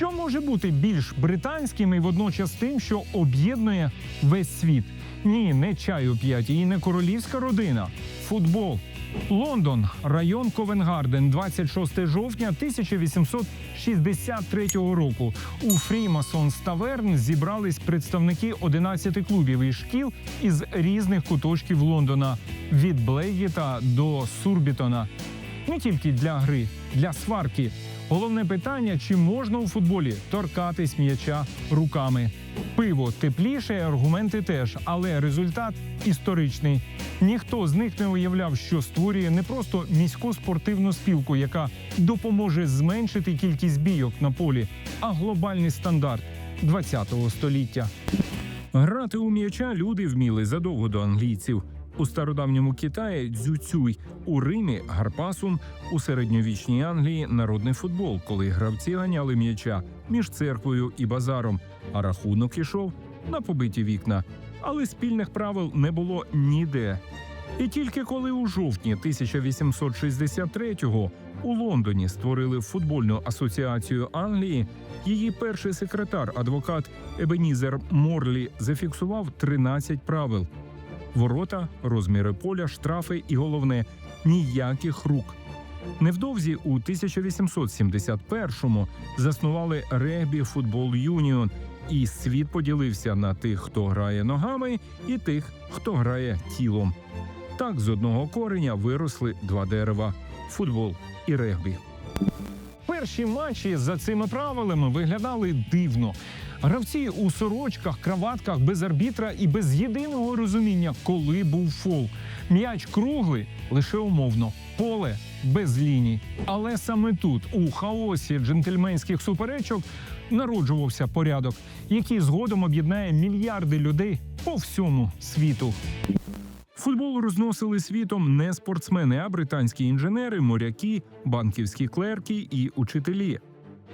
Що може бути більш британським і водночас тим, що об'єднує весь світ? Ні, не чай у п'яті і не королівська родина. Футбол. Лондон, район Ковенгарден, 26 жовтня 1863 року. У Фрімасонс Таверн зібрались представники 11 клубів і шкіл із різних куточків Лондона від Блейгіта до Сурбітона. Не тільки для гри, для сварки. Головне питання: чи можна у футболі торкатись м'яча руками? Пиво тепліше, аргументи теж, але результат історичний. Ніхто з них не уявляв, що створює не просто міську спортивну спілку, яка допоможе зменшити кількість бійок на полі, а глобальний стандарт ХХ століття. Грати у м'яча люди вміли задовго до англійців. У стародавньому Китаї дзюцюй, у Римі гарпасум, у середньовічній Англії народний футбол, коли гравці ганяли м'яча між церквою і базаром, а рахунок ішов на побиті вікна. Але спільних правил не було ніде. І тільки коли у жовтні 1863-го у Лондоні створили футбольну асоціацію Англії, її перший секретар, адвокат Ебенізер Морлі, зафіксував 13 правил: ворота, розміри поля, штрафи і головне ніяких рук. Невдовзі у 1871-му заснували регбі футбол юніон, і світ поділився на тих, хто грає ногами, і тих, хто грає тілом. Так з одного кореня виросли два дерева футбол і регбі. Перші матчі за цими правилами виглядали дивно. Гравці у сорочках, краватках без арбітра і без єдиного розуміння, коли був фол. М'яч круглий лише умовно, поле без ліній. Але саме тут, у хаосі джентльменських суперечок, народжувався порядок, який згодом об'єднає мільярди людей по всьому світу. Футбол розносили світом не спортсмени, а британські інженери, моряки, банківські клерки і учителі.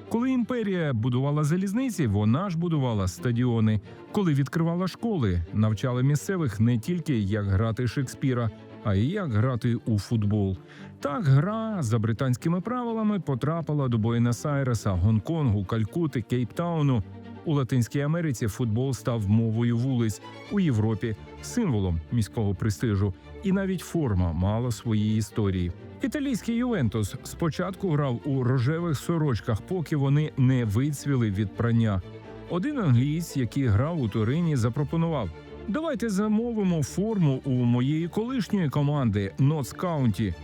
Коли імперія будувала залізниці, вона ж будувала стадіони. Коли відкривала школи, навчали місцевих не тільки як грати Шекспіра, а й як грати у футбол. Так гра за британськими правилами потрапила до Буенос-Айреса, Гонконгу, Калькути, Кейптауну. У Латинській Америці футбол став мовою вулиць у Європі, символом міського престижу, і навіть форма мала свої історії. Італійський Ювентус спочатку грав у рожевих сорочках, поки вони не вицвіли від прання. Один англієць, який грав у Турині, запропонував: давайте замовимо форму у моєї колишньої команди Нотс Каунті.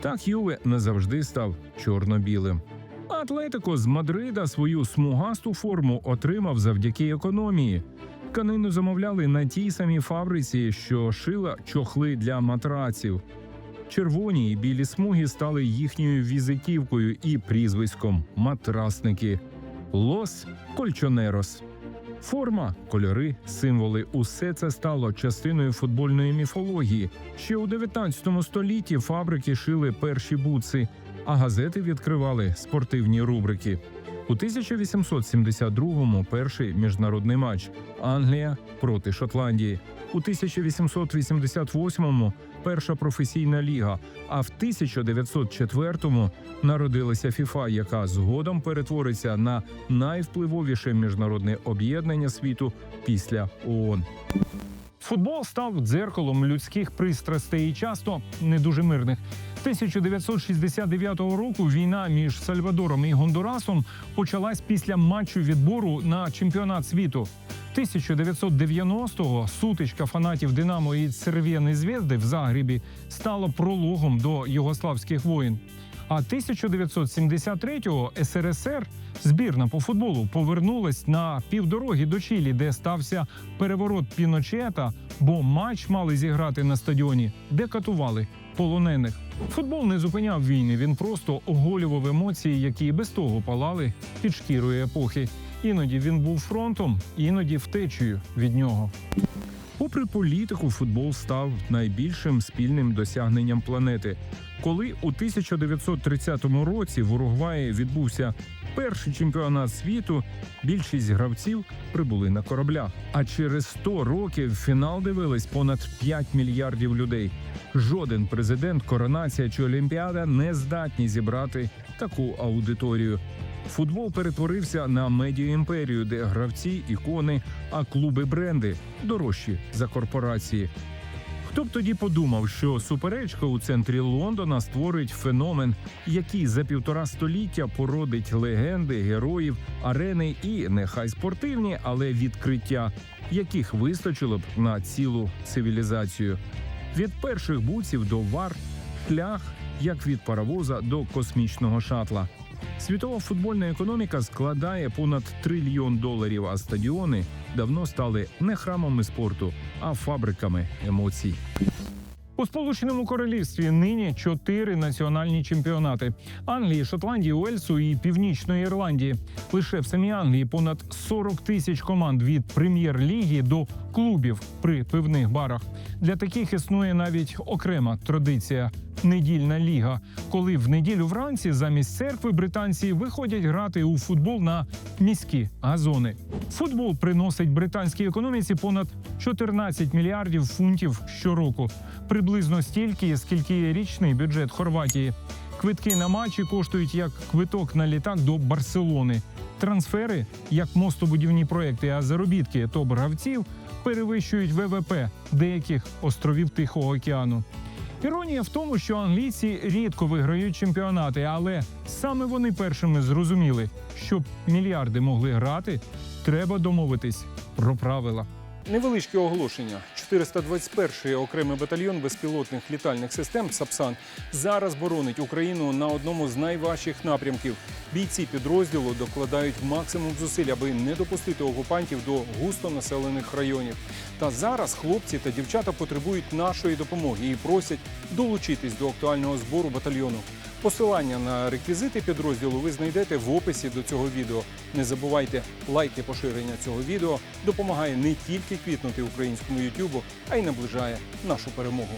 Так Юве назавжди став чорно-білим. Атлетико з Мадрида свою смугасту форму отримав завдяки економії. Тканину замовляли на тій самій фабриці, що шила чохли для матраців. Червоні і білі смуги стали їхньою візитівкою і прізвиськом матрасники Лос Кольчонерос. Форма, кольори, символи усе це стало частиною футбольної міфології. Ще у 19 столітті фабрики шили перші буци, а газети відкривали спортивні рубрики. У 1872-му перший міжнародний матч Англія проти Шотландії. У 1888-му перша професійна ліга. А в 1904-му народилася ФІФА, яка згодом перетвориться на найвпливовіше міжнародне об'єднання світу після ООН. Футбол став дзеркалом людських пристрастей і часто не дуже мирних. 1969 року війна між Сальвадором і Гондурасом почалась після матчу відбору на чемпіонат світу. 1990-го сутичка фанатів Динамо і Цервєни Звезди в Загребі стала прологом до югославських воїн. А 1973-го СРСР збірна по футболу повернулась на півдороги до Чилі, де стався переворот Піночета, бо матч мали зіграти на стадіоні, де катували полонених. Футбол не зупиняв війни. Він просто оголював емоції, які без того палали під шкірою епохи. Іноді він був фронтом, іноді втечею від нього. Попри політику, футбол став найбільшим спільним досягненням планети. Коли у 1930 році в Уругваї відбувся перший чемпіонат світу, більшість гравців прибули на кораблях. А через 100 років фінал дивились понад 5 мільярдів людей. Жоден президент, коронація чи олімпіада не здатні зібрати таку аудиторію. Футбол перетворився на медіаімперію, де гравці, ікони, а клуби бренди дорожчі за корпорації. Хто б тоді подумав, що суперечка у центрі Лондона створить феномен, який за півтора століття породить легенди, героїв, арени і нехай спортивні, але відкриття, яких вистачило б на цілу цивілізацію. Від перших буців до вар, шлях, як від паровоза до космічного шатла. Світова футбольна економіка складає понад трильйон доларів, а стадіони давно стали не храмами спорту, а фабриками емоцій. У Сполученому Королівстві нині чотири національні чемпіонати: Англії, Шотландії, Уельсу і Північної Ірландії. Лише в самій Англії понад 40 тисяч команд від прем'єр-ліги до клубів при пивних барах. Для таких існує навіть окрема традиція недільна ліга, коли в неділю вранці замість церкви британці виходять грати у футбол на міські газони. Футбол приносить британській економіці понад 14 мільярдів фунтів щороку, приблизно стільки, скільки є річний бюджет Хорватії. Квитки на матчі коштують як квиток на літак до Барселони. Трансфери як мостобудівні проекти, а заробітки топ-гравців перевищують ВВП деяких островів Тихого океану. Іронія в тому, що англійці рідко виграють чемпіонати, але саме вони першими зрозуміли, щоб мільярди могли грати, треба домовитись про правила. Невеличке оголошення. 421-й окремий батальйон безпілотних літальних систем Сапсан зараз боронить Україну на одному з найважчих напрямків. Бійці підрозділу докладають максимум зусиль, аби не допустити окупантів до густонаселених районів. Та зараз хлопці та дівчата потребують нашої допомоги і просять долучитись до актуального збору батальйону. Посилання на реквізити підрозділу ви знайдете в описі до цього відео. Не забувайте, лайки поширення цього відео допомагає не тільки квітнути українському Ютубу, а й наближає нашу перемогу.